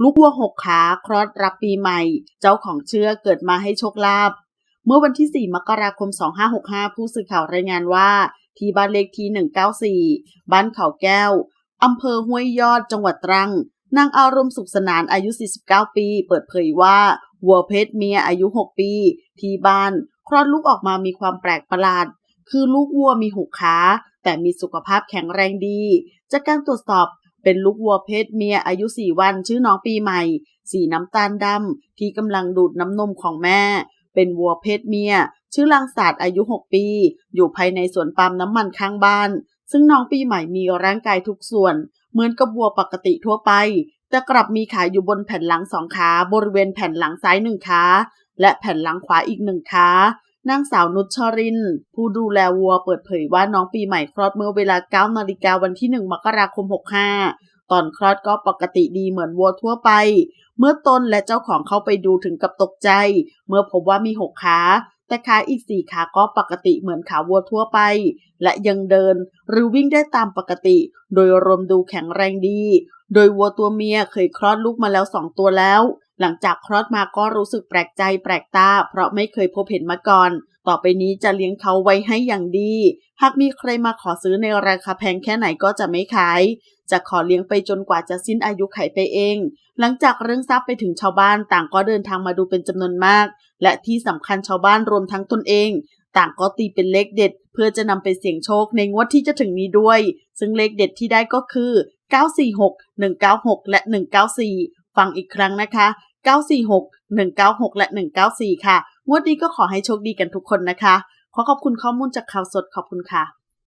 ลูกวัวหกขาคลอดรับปีใหม่ เจ้าของเชื่อเกิดมาให้โชคลาภเมื่อวันที่ 4 มกราคม 2565 ผู้สื่อข่าวรายงานว่า ที่บ้านเลขที่ 194 บ้านเขาแก้ว อำเภอห้วยยอด จังหวัดตรัง นางอารมณ์สุขสนานอายุ 49 ปี เปิดเผยว่า วัวเพศเมียอายุ 6 ปี ที่บ้าน คลอดลูกออกมามีความแปลกประหลาด คือลูกวัวมีหกขา แต่มีสุขภาพแข็งแรงดี จากการตรวจสอบ เป็นลูกวัวเพศเมียอายุ4วันชื่อน้องปีใหม่ สีน้ำตาลดำที่กำลังดูดน้ำนมของแม่ เป็นวัวเพศเมีย ชื่อลังศาสตร์อายุ 6 ปี อยู่ภายในสวนปาล์มน้ำมันข้างบ้าน ซึ่งน้องปีใหม่มีร่างกายทุกส่วน เหมือนกับวัวปกติทั่วไป แต่กลับมีขาอยู่บนแผ่นหลังสองขา บริเวณแผ่นหลังซ้ายหนึ่งขาและแผ่นหลังขวาอีกหนึ่งขา นางสาวนุชชริน ผู้ดูแลวัวเปิดเผยว่าน้องปีใหม่คลอดเมื่อเวลา 9 นาฬิกาวันที่ 1 มกราคม 65 ตอนคลอดก็ปกติดีเหมือนวัวทั่วไป เมื่อตนและเจ้าของเข้าไปดูถึงกับตกใจ เมื่อพบว่ามีหกขา แต่ขาอีกสี่ขาก็ปกติเหมือนขาวัวทั่วไป และยังเดิน หรือวิ่งได้ตามปกติ โดยรวมดูแข็งแรงดี โดยวัวตัวเมียเคยคลอดลูกมาแล้วสองตัวแล้ว หลังจากคลอดมาก็รู้สึกแปลกใจแปลกตา เพราะไม่เคยพบเห็นมาก่อน ต่อไปนี้จะเลี้ยงเขาไว้ให้อย่างดี หากมีใครมาขอซื้อในราคาแพงแค่ไหนก็จะไม่ขาย จะขอเลี้ยงไปจนกว่าจะสิ้นอายุไขไปเอง หลังจากเรื่องทราบไปถึงชาวบ้านต่างก็เดินทางมาดูเป็นจำนวนมาก และที่สำคัญชาวบ้านรวมทั้งตนเอง ต่างก็ตีเป็นเลขเด็ด เพื่อจะนำไปเสี่ยงโชคในงวดที่จะถึงนี้ด้วย ซึ่งเลขเด็ดที่ได้ก็คือ946 196 และ 194 ฟังอีกครั้งนะคะ 946 196 และ 194 ค่ะ งวดนี้ก็ขอให้โชคดีกันทุกคนนะคะ ขอขอบคุณข้อมูลจากข่าวสดขอบคุณค่ะ